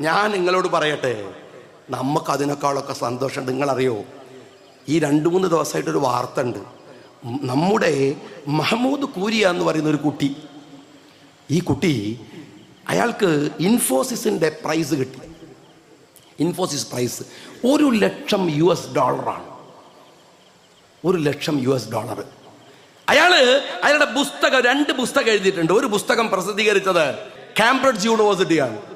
ഞാൻ നിങ്ങളോട് പറയട്ടെ നമുക്ക് അതിനേക്കാളൊക്കെ സന്തോഷം. നിങ്ങളറിയോ ഈ രണ്ട് മൂന്ന് ദിവസമായിട്ടൊരു വാർത്ത ഉണ്ട് നമ്മുടെ മഹമ്മൂദ് കൂരിയ എന്ന് പറയുന്ന ഒരു കുട്ടി. ഈ കുട്ടി അയാൾക്ക് ഇൻഫോസിസിന്റെ പ്രൈസ് കിട്ടി. ഇൻഫോസിസ് പ്രൈസ് ഒരു ലക്ഷം യു എസ് ഡോളറാണ്. ഒരു ലക്ഷം യു എസ് ഡോളർ. അയാൾ അയാളുടെ പുസ്തകം രണ്ട് പുസ്തകം എഴുതിയിട്ടുണ്ട്. ഒരു പുസ്തകം പ്രസിദ്ധീകരിച്ചത് കാംബ്രിഡ്ജ് യൂണിവേഴ്സിറ്റിയാണ്.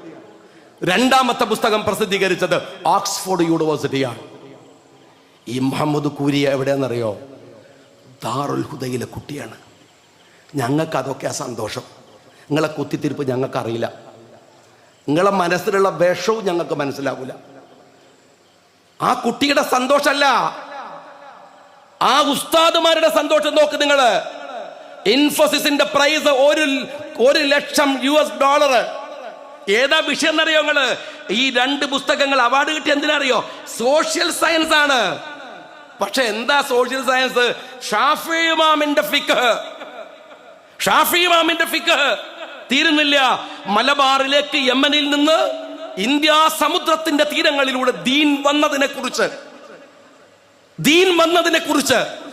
രണ്ടാമത്തെ പുസ്തകം പ്രസിദ്ധീകരിച്ചത് ഓക്സ്ഫോർഡ് യൂണിവേഴ്സിറ്റിയാണ്. ഈ മുഹമ്മദ് കൂരിയ എവിടെയാണെന്നറിയോ? ദാറുൽ ഹുദയിലെ കുട്ടിയാണ്. ഞങ്ങൾക്ക് അതൊക്കെ സന്തോഷം. നിങ്ങളെ കുത്തിത്തിരിപ്പ് ഞങ്ങൾക്കറിയില്ല. നിങ്ങളെ മനസ്സിലുള്ള വിഷവും ഞങ്ങൾക്ക് മനസ്സിലാവില്ല. ആ കുട്ടിയുടെ സന്തോഷമല്ല. ആ ഉസ്താദുമാരുടെ സന്തോഷം നോക്ക് നിങ്ങൾ. ഇൻഫോസിസിന്റെ പ്രൈസ് ഒരു ഒരു ലക്ഷം യു എസ് ഡോളർ ഏതാ വിഷയം എന്നറിയോ നിങ്ങൾ? ഈ രണ്ട് പുസ്തകങ്ങൾ അവാർഡ് കിട്ടി എന്തിനറിയോ? സോഷ്യൽ സയൻസ് ആണ്. പക്ഷെ എന്താ സോഷ്യൽ സയൻസ് ഷാഫി ഇമാമിന്റെ ഫിക്ക് ഷാഫി ഫിക്ക് തീരുന്നില്ല. മലബാറിലേക്ക് യമനിൽ നിന്ന് ഇന്ത്യ സമുദ്രത്തിന്റെ തീരങ്ങളിലൂടെ ദീൻ വന്നതിനെ കുറിച്ച് ദീൻ വന്നതിനെ കുറിച്ച്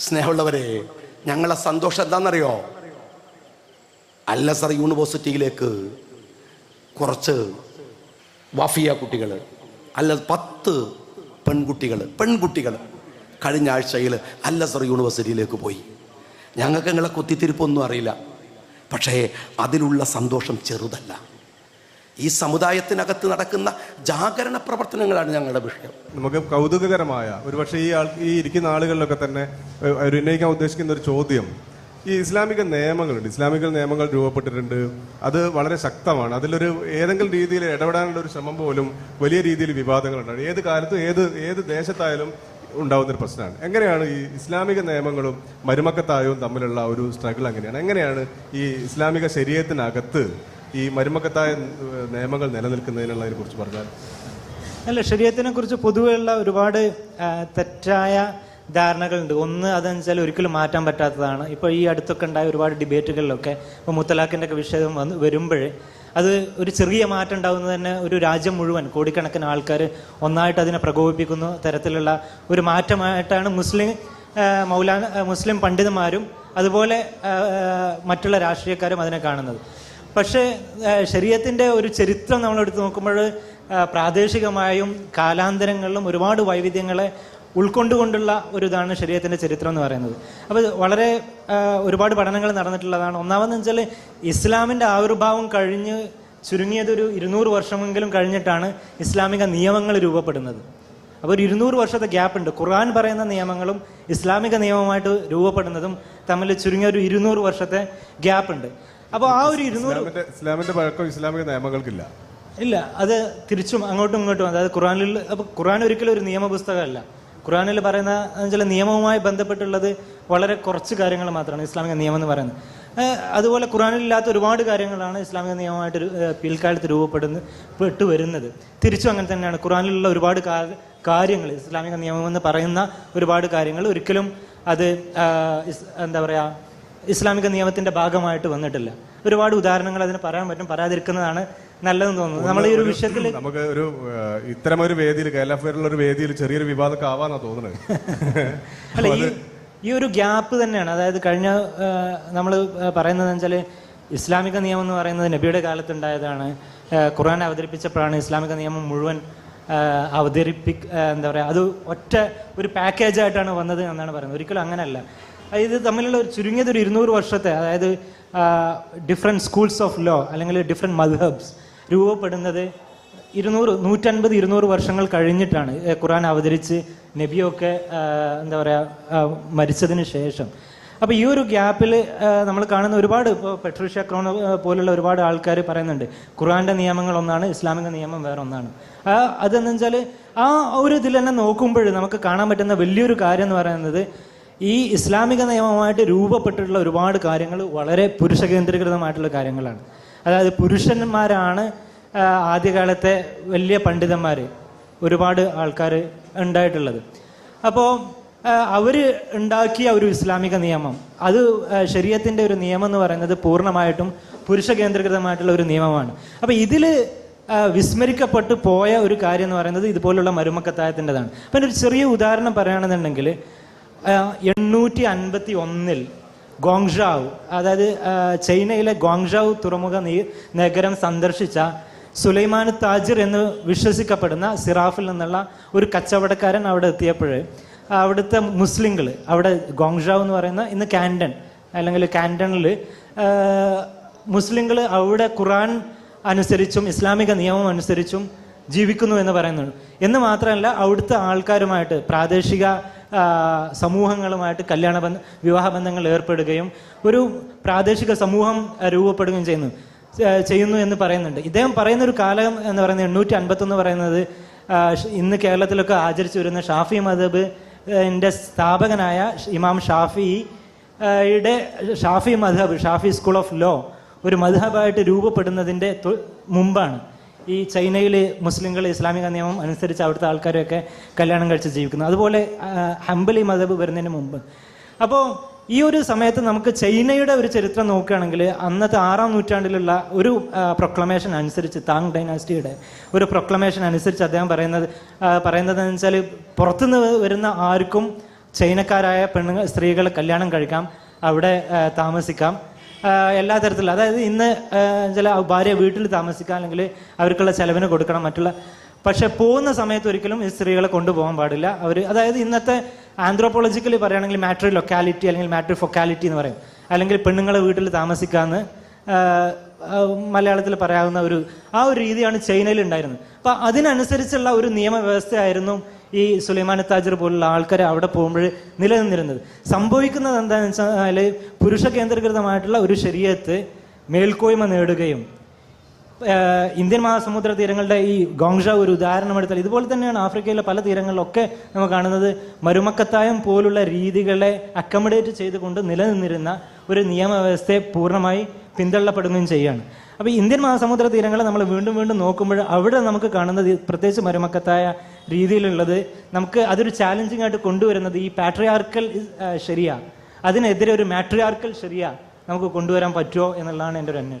സ്നേഹമുള്ളവരെ ഞങ്ങളെ സന്തോഷം എന്താണെന്നറിയോ? അല്ലസർ യൂണിവേഴ്സിറ്റിയിലേക്ക് കുറച്ച് വാഫിയ കുട്ടികൾ അല്ല പത്ത് പെൺകുട്ടികൾ പെൺകുട്ടികൾ കഴിഞ്ഞ ആഴ്ചയിൽ അല്ലസർ യൂണിവേഴ്സിറ്റിയിലേക്ക് പോയി. ഞങ്ങൾക്ക് നിങ്ങളെ കുത്തിത്തിരിപ്പൊന്നും അറിയില്ല. പക്ഷേ അതിലുള്ള സന്തോഷം ചെറുതല്ല. ഈ സമുദായത്തിനകത്ത് നടക്കുന്ന ജാഗരണ പ്രവർത്തനങ്ങളാണ് ഞങ്ങളുടെ വിഷയം. നമുക്ക് കൗതുകകരമായ ഒരുപക്ഷെ ഈ ആൾ ഈ ഇരിക്കുന്ന ആളുകളിലൊക്കെ തന്നെ ഉന്നയിക്കാൻ ഉദ്ദേശിക്കുന്ന ഒരു ചോദ്യം ഈ ഇസ്ലാമിക നിയമങ്ങളുണ്ട് ഇസ്ലാമിക നിയമങ്ങൾ രൂപപ്പെട്ടിട്ടുണ്ട്. അത് വളരെ ശക്തമാണ്. അതിലൊരു ഏതെങ്കിലും രീതിയിൽ ഇടപെടാനുള്ള ഒരു ശ്രമം പോലും വലിയ രീതിയിൽ വിവാദങ്ങളുണ്ടാണ് ഏത് കാലത്തും ഏത് ഏത് ദേശത്തായാലും ഉണ്ടാവുന്ന ഒരു പ്രശ്നമാണ്. എങ്ങനെയാണ് ഈ ഇസ്ലാമിക നിയമങ്ങളും മരുമക്കത്തായവും തമ്മിലുള്ള ഒരു സ്ട്രഗിൾ എങ്ങനെയാണ്? എങ്ങനെയാണ് ഈ ഇസ്ലാമിക ശരീരത്തിനകത്ത് ഈ മരുമക്കത്തായ നിയമങ്ങൾ നിലനിൽക്കുന്നതിനുള്ളതിനെ കുറിച്ച് പറഞ്ഞാൽ? അല്ല ശരീരത്തിനെ കുറിച്ച് പൊതുവെയുള്ള ഒരുപാട് തെറ്റായ ധാരണകളുണ്ട്. ഒന്ന് അതെന്ന് വെച്ചാൽ ഒരിക്കലും മാറ്റാൻ പറ്റാത്തതാണ്. ഇപ്പോൾ ഈ അടുത്തൊക്കെ ഉണ്ടായ ഒരുപാട് ഡിബേറ്റുകളിലൊക്കെ ഇപ്പോൾ മുത്തലാഖിന്റെ ഒക്കെ വിഷയം വന്ന് വരുമ്പോൾ അത് ഒരു ചെറിയ മാറ്റം ഉണ്ടാകുന്നത് തന്നെ ഒരു രാജ്യം മുഴുവൻ കോടിക്കണക്കിന് ആൾക്കാർ ഒന്നായിട്ട് അതിനെ പ്രകോപിപ്പിക്കുന്ന തരത്തിലുള്ള ഒരു മാറ്റമായിട്ടാണ് മുസ്ലിം മൗലാന മുസ്ലിം പണ്ഡിതന്മാരും അതുപോലെ മറ്റുള്ള രാഷ്ട്രീയക്കാരും അതിനെ കാണുന്നത്. പക്ഷേ ശരീരത്തിന്റെ ഒരു ചരിത്രം നമ്മൾ എടുത്തു നോക്കുമ്പോൾ പ്രാദേശികമായും കാലാന്തരങ്ങളിലും ഒരുപാട് വൈവിധ്യങ്ങളെ ഉൾക്കൊണ്ടുകൊണ്ടുള്ള ഒരു ഇതാണ് ശരീരത്തിന്റെ ചരിത്രം എന്ന് പറയുന്നത്. അപ്പോൾ വളരെ ഒരുപാട് പഠനങ്ങൾ നടന്നിട്ടുള്ളതാണ്. ഒന്നാമതെന്ന് വെച്ചാൽ ഇസ്ലാമിന്റെ ആവിർഭാവം കഴിഞ്ഞ് ചുരുങ്ങിയത് ഒരു ഇരുന്നൂറ് വർഷമെങ്കിലും കഴിഞ്ഞിട്ടാണ് ഇസ്ലാമിക നിയമങ്ങൾ രൂപപ്പെടുന്നത്. അപ്പോൾ ഒരു ഇരുന്നൂറ് വർഷത്തെ ഗ്യാപ്പ് ഉണ്ട് ഖുർആൻ പറയുന്ന നിയമങ്ങളും ഇസ്ലാമിക നിയമമായിട്ട് രൂപപ്പെടുന്നതും തമ്മിൽ ചുരുങ്ങിയ ഒരു ഇരുന്നൂറ് വർഷത്തെ ഗ്യാപ്പ് ഉണ്ട് അപ്പോൾ ആ ഒരു ഇരുന്നൂറ് ഇസ്ലാമിന്റെ ഇസ്ലാമിന്റെ പഴക്കം ഇസ്ലാമിക നിയമങ്ങൾക്കില്ല. ഇല്ല അത് തിരിച്ചും അങ്ങോട്ടും ഇങ്ങോട്ടും. അതായത് ഖുറാനിൽ അപ്പോൾ ഖുറാൻ ഒരിക്കലും ഒരു നിയമപുസ്തകമല്ല. ഖുറാനിൽ പറയുന്ന ചില നിയമവുമായി ബന്ധപ്പെട്ടുള്ളത് വളരെ കുറച്ച് കാര്യങ്ങൾ മാത്രമാണ് ഇസ്ലാമിക നിയമം എന്ന് പറയുന്നത്. അതുപോലെ ഖുറാനിൽ ഇല്ലാത്ത ഒരുപാട് കാര്യങ്ങളാണ് ഇസ്ലാമിക നിയമമായിട്ട് പിൽക്കാലത്ത് രൂപപ്പെടുന്ന പെട്ടു വരുന്നത്. തിരിച്ചും അങ്ങനെ തന്നെയാണ്. ഖുറാനിലുള്ള ഒരുപാട് കാര്യങ്ങൾ ഇസ്ലാമിക നിയമം എന്ന് പറയുന്ന ഒരുപാട് കാര്യങ്ങൾ ഒരിക്കലും അത് എന്താ പറയുക ഇസ്ലാമിക നിയമത്തിന്റെ ഭാഗമായിട്ട് വന്നിട്ടില്ല. ഒരുപാട് ഉദാഹരണങ്ങൾ അതിന് പറയാൻ പറ്റും പറയാതിരിക്കുന്നതാണ് നല്ലതെന്ന് തോന്നുന്നു. നമ്മൾ ഈ ഒരു വിഷയത്തിൽ നമുക്ക് ഒരു ഇത്തരം ഒരു വേദിയിൽ കേരള ഒരു വേദിയിൽ ചെറിയൊരു വിവാദമൊക്കെ ആവാന്നാ തോന്നുന്നത്. അല്ല ഈ ഈ ഒരു ഗ്യാപ്പ് തന്നെയാണ്. അതായത് കഴിഞ്ഞ നമ്മൾ പറയുന്നത് വെച്ചാൽ ഇസ്ലാമിക നിയമം എന്ന് പറയുന്നത് നബിയുടെ കാലത്തുണ്ടായതാണ്. ഖുർആൻ അവതരിപ്പിച്ചപ്പോഴാണ് ഇസ്ലാമിക നിയമം മുഴുവൻ അവതരിപ്പി എന്താ പറയുക അത് ഒറ്റ ഒരു പാക്കേജായിട്ടാണ് വന്നത് എന്നാണ് പറയുന്നത്. ഒരിക്കലും അങ്ങനെയല്ല ഇത് തമ്മിലുള്ള ഒരു ചുരുങ്ങിയത് ഒരു ഇരുന്നൂറ് വർഷത്തെ അതായത് ഡിഫറെന്റ് സ്കൂൾസ് ഓഫ് ലോ അല്ലെങ്കിൽ ഡിഫറെന്റ് മദ്ഹബ്സ് രൂപപ്പെടുന്നത് ഇരുന്നൂറ് നൂറ്റൻപത് ഇരുന്നൂറ് വർഷങ്ങൾ കഴിഞ്ഞിട്ടാണ് ഖുറാൻ അവതരിച്ച് നബിയൊക്കെ എന്താ പറയുക മരിച്ചതിന് ശേഷം. അപ്പോൾ ഈ ഒരു ഗ്യാപ്പിൽ നമ്മൾ കാണുന്ന ഒരുപാട് ഇപ്പോൾ പെട്രീഷ്യ ക്രോൺ പോലുള്ള ഒരുപാട് ആൾക്കാർ പറയുന്നുണ്ട് ഖുറാന്റെ നിയമങ്ങൾ ഒന്നാണ് ഇസ്ലാമിക നിയമം വേറെ ഒന്നാണ്. അതെന്ന് വെച്ചാൽ ആ ഒരു ഇതിൽ തന്നെ നോക്കുമ്പോൾ നമുക്ക് കാണാൻ പറ്റുന്ന വലിയൊരു കാര്യം എന്ന് പറയുന്നത് ഈ ഇസ്ലാമിക നിയമമായിട്ട് രൂപപ്പെട്ടിട്ടുള്ള ഒരുപാട് കാര്യങ്ങൾ വളരെ പുരുഷ കേന്ദ്രീകൃതമായിട്ടുള്ള കാര്യങ്ങളാണ്. അതായത് പുരുഷന്മാരാണ് ആദ്യകാലത്തെ വലിയ പണ്ഡിതന്മാർ ഒരുപാട് ആൾക്കാർ ഉണ്ടായിട്ടുള്ളത്. അപ്പോൾ അവർ ഉണ്ടാക്കിയ ഒരു ഇസ്ലാമിക നിയമം അത് ശരീരത്തിന്റെ ഒരു നിയമം എന്ന് പറയുന്നത് പൂർണമായിട്ടും പുരുഷ കേന്ദ്രീകൃതമായിട്ടുള്ള ഒരു നിയമമാണ്. അപ്പോൾ ഇതിൽ വിസ്മരിക്കപ്പെട്ട് പോയ ഒരു കാര്യം എന്ന് പറയുന്നത് ഇതുപോലുള്ള മരുമക്കത്തായത്തിന്റെതാണ്. അപ്പം ഒരു ചെറിയ ഉദാഹരണം പറയുകയാണെന്നുണ്ടെങ്കിൽ എണ്ണൂറ്റി അൻപത്തി ഒന്നിൽ ഗോങ്ഷാവ് അതായത് ചൈനയിലെ ഗോങ്ഷാവ് തുറമുഖ നഗരം സന്ദർശിച്ച സുലൈമാൻ താജിർ എന്ന് വിശ്വസിക്കപ്പെടുന്ന സിറാഫിൽ നിന്നുള്ള ഒരു കച്ചവടക്കാരൻ അവിടെ എത്തിയപ്പോൾ അവിടുത്തെ മുസ്ലിങ്ങൾ അവിടെ ഗോങ്ഷാവ് എന്ന് പറയുന്ന ഇന്ന് കാൻഡൺ അല്ലെങ്കിൽ കാൻഡണിൽ മുസ്ലിങ്ങൾ അവിടെ ഖുറാൻ അനുസരിച്ചും ഇസ്ലാമിക നിയമം അനുസരിച്ചും ജീവിക്കുന്നു എന്ന് പറയുന്നുണ്ട്. എന്ന് മാത്രമല്ല അവിടുത്തെ ആൾക്കാരുമായിട്ട് പ്രാദേശിക സമൂഹങ്ങളുമായിട്ട് കല്യാണ ബന്ധ വിവാഹ ബന്ധങ്ങൾ ഏർപ്പെടുകയും ഒരു പ്രാദേശിക സമൂഹം രൂപപ്പെടുകയും ചെയ്യുന്നു. ചെയ്യുന്നു എന്ന് പറയുന്നുണ്ട്. ഇദ്ദേഹം പറയുന്ന ഒരു കാലം എന്ന് പറയുന്നത് എണ്ണൂറ്റി അൻപത്തൊന്ന് പറയുന്നത് ഇന്ന് കേരളത്തിലൊക്കെ ആചരിച്ചു വരുന്ന ഷാഫി മദബ് ന്റെ സ്ഥാപകനായ ഇമാം ഷാഫി യുടെ ഷാഫി മധബ് ഷാഫി സ്കൂൾ ഓഫ് ലോ ഒരു മധബായിട്ട് രൂപപ്പെടുന്നതിന്റെ മുമ്പാണ്. ഈ ചൈനയിൽ മുസ്ലിങ്ങൾ ഇസ്ലാമിക നിയമം അനുസരിച്ച് അവിടുത്തെ ആൾക്കാരെയൊക്കെ കല്യാണം കഴിച്ച് ജീവിക്കുന്നത് അതുപോലെ ഹംബലി മദബ് വരുന്നതിന് മുമ്പ്. അപ്പോൾ ഈ ഒരു സമയത്ത് നമുക്ക് ചൈനയുടെ ഒരു ചരിത്രം നോക്കുകയാണെങ്കിൽ അന്നത്തെ ആറാം നൂറ്റാണ്ടിലുള്ള ഒരു പ്രൊക്ലമേഷൻ അനുസരിച്ച് താങ് ഡൈനാസ്റ്റിയുടെ ഒരു പ്രൊക്ലമേഷൻ അനുസരിച്ച് അദ്ദേഹം പറയുന്നത് പറയുന്നതെന്ന് വെച്ചാൽ പുറത്തുനിന്ന് വരുന്ന ആർക്കും ചൈനക്കാരായ പെണ്ണുങ്ങൾ സ്ത്രീകളെ കല്യാണം കഴിക്കാം അവിടെ താമസിക്കാം. എല്ലാ തരത്തിലും അതായത് ഇന്ന് ചില ഭാര്യ വീട്ടിൽ താമസിക്കാം അല്ലെങ്കിൽ അവർക്കുള്ള ചെലവിന് കൊടുക്കണം മറ്റുള്ള പക്ഷെ പോകുന്ന സമയത്ത് ഒരിക്കലും ഈ സ്ത്രീകളെ കൊണ്ടുപോകാൻ പാടില്ല. അവർ അതായത് ഇന്നത്തെ ആന്ത്രോപോളജിക്കലി പറയുകയാണെങ്കിൽ മാട്രി ലൊക്കാലിറ്റി അല്ലെങ്കിൽ മാട്രി ഫൊക്കാലിറ്റി എന്ന് പറയും. അല്ലെങ്കിൽ പെണ്ണുങ്ങളെ വീട്ടിൽ ആ, മലയാളത്തിൽ പറയാവുന്ന ഒരു ആ ഒരു രീതിയാണ് ചൈനയിൽ ഉണ്ടായിരുന്നത്. അപ്പൊ അതിനനുസരിച്ചുള്ള ഒരു നിയമവ്യവസ്ഥയായിരുന്നു ഈ സുലൈമാൻ താജർ പോലുള്ള ആൾക്കാർ അവിടെ പോകുമ്പോൾ നിലനിന്നിരുന്നത്. സംഭവിക്കുന്നത് എന്താണെന്ന് വെച്ചാൽ പുരുഷ കേന്ദ്രീകൃതമായിട്ടുള്ള ഒരു ശരീരത്ത് മേൽക്കോയ്മ നേടുകയും ഇന്ത്യൻ മഹാസമുദ്ര തീരങ്ങളുടെ ഈ ഗോങ്ഷ ഒരു ഉദാഹരണം എടുത്താൽ ഇതുപോലെ തന്നെയാണ് ആഫ്രിക്കയിലെ പല തീരങ്ങളിലൊക്കെ നമ്മൾ കാണുന്നത്. മരുമക്കത്തായം പോലുള്ള രീതികളെ അക്കമഡേറ്റ് ചെയ്തുകൊണ്ട് നിലനിന്നിരുന്ന ഒരു നിയമവ്യവസ്ഥയെ പൂർണമായി പിന്തള്ളപ്പെടുകയും ചെയ്യുകയാണ്. അപ്പോൾ ഇന്ത്യൻ മഹാസമുദ്ര തീരങ്ങളെ നമ്മൾ വീണ്ടും വീണ്ടും നോക്കുമ്പോൾ അവിടെ നമുക്ക് കാണുന്നത് പ്രത്യേകിച്ച് മരുമക്കത്തായ രീതിയിലുള്ളത് നമുക്ക് അതൊരു ചാലഞ്ചിങ് ആയിട്ട് കൊണ്ടുവരുന്നത് ഈ പാട്രിയാർക്കൽ ശരിയാ. അതിനെതിരെ ഒരു മാട്രിയാർക്കൽ ശരിയാ നമുക്ക് കൊണ്ടുവരാൻ പറ്റുമോ എന്നുള്ളതാണ് എന്റെ ഒരു അന്വേഷണം.